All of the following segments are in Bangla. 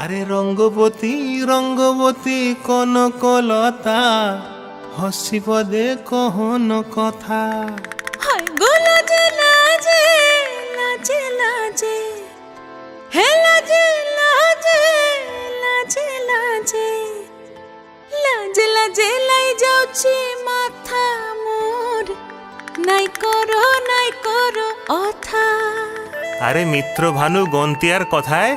আরে রঙ্গবতী রঙ্গবতী কনকলতা হসি পদে কহন কথা। গো লাজে লাজে লাজে লাজে। হে লাজে লাজে লাজে লাজে। লাজে লাজে লাই মাথা মোর। নাই করো নাই করো অথা। আরে মিত্র ভানু গন্তিয়ার কথায়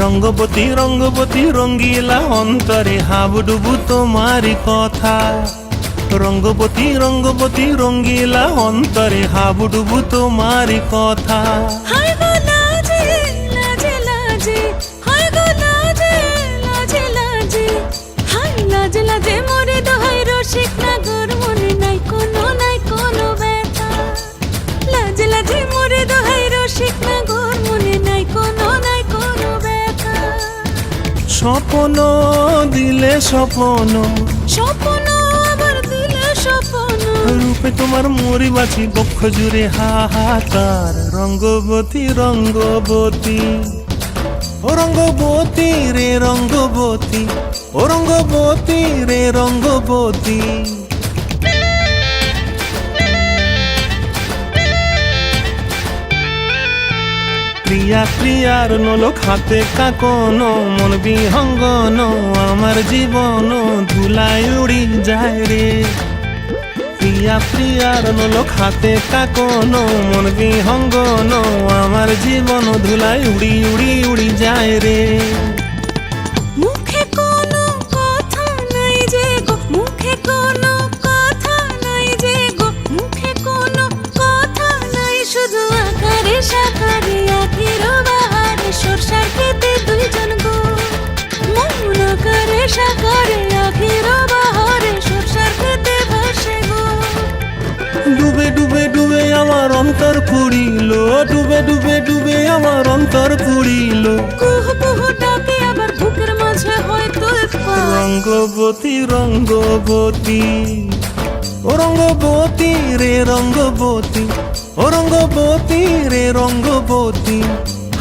রঙ্গবতী রঙ্গবতী রঙ্গিলা অন্তরে হাবুডুবু তোমারি কথা। রঙ্গবতী রঙ্গবতী রঙ্গিলা অন্তরে হাবুডুবু তোমারি কথা। স্বপন দিলে স্বপ্ন। স্বপ্ন আবার দিলে স্বপ্ন। রূপে তোমার মরি বাঁচি বক্ষ জুড়ে হাহাকার রঙ্গবতী রঙ্গবতী। ও রঙ্গবতী রে রঙ্গবতী ও রঙ্গবতী রে রঙ্গবতী। ক্রিয়া ক্রিয়ার নোলক হাতে কাকন, মন বিহঙ্গন, আমার জীবন ধুলায় উড়ি যায় রে। প্রিয়া প্রিয়ার নোলক হাতে কাকন, মন বিহঙ্গন, আমার জীবন ধুলায় উড়ি উড়ি উড়ি যায় রে। আকারে সাকারে আখির বাহারে সরষার খেতে ভাসে গো। ডুবে ডুবে ডুবে আমার অন্তর পুড়িল ডুবে ডুবে ডুবে আমার অন্তর পুড়িল। কুহ কুহ ডাকে আবার বুকের মাঝে হয় তোলপা রঙ্গবতী রঙ্গবতী রঙ্গবতী রে রঙ্গবতী রঙ্গবতী রে রঙ্গবতী।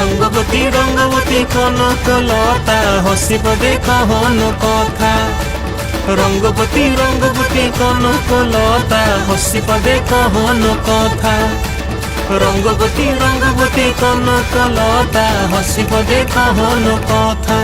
রঙ্গবতী রঙ্গবতী কনকলতা হসিব দেখহন কথা। রঙ্গবতী রঙ্গবতী কনকলতা হসিব দেখহন কথা। রঙ্গবতী রঙ্গবতী কনকলতা হসিব দেখহন কথা।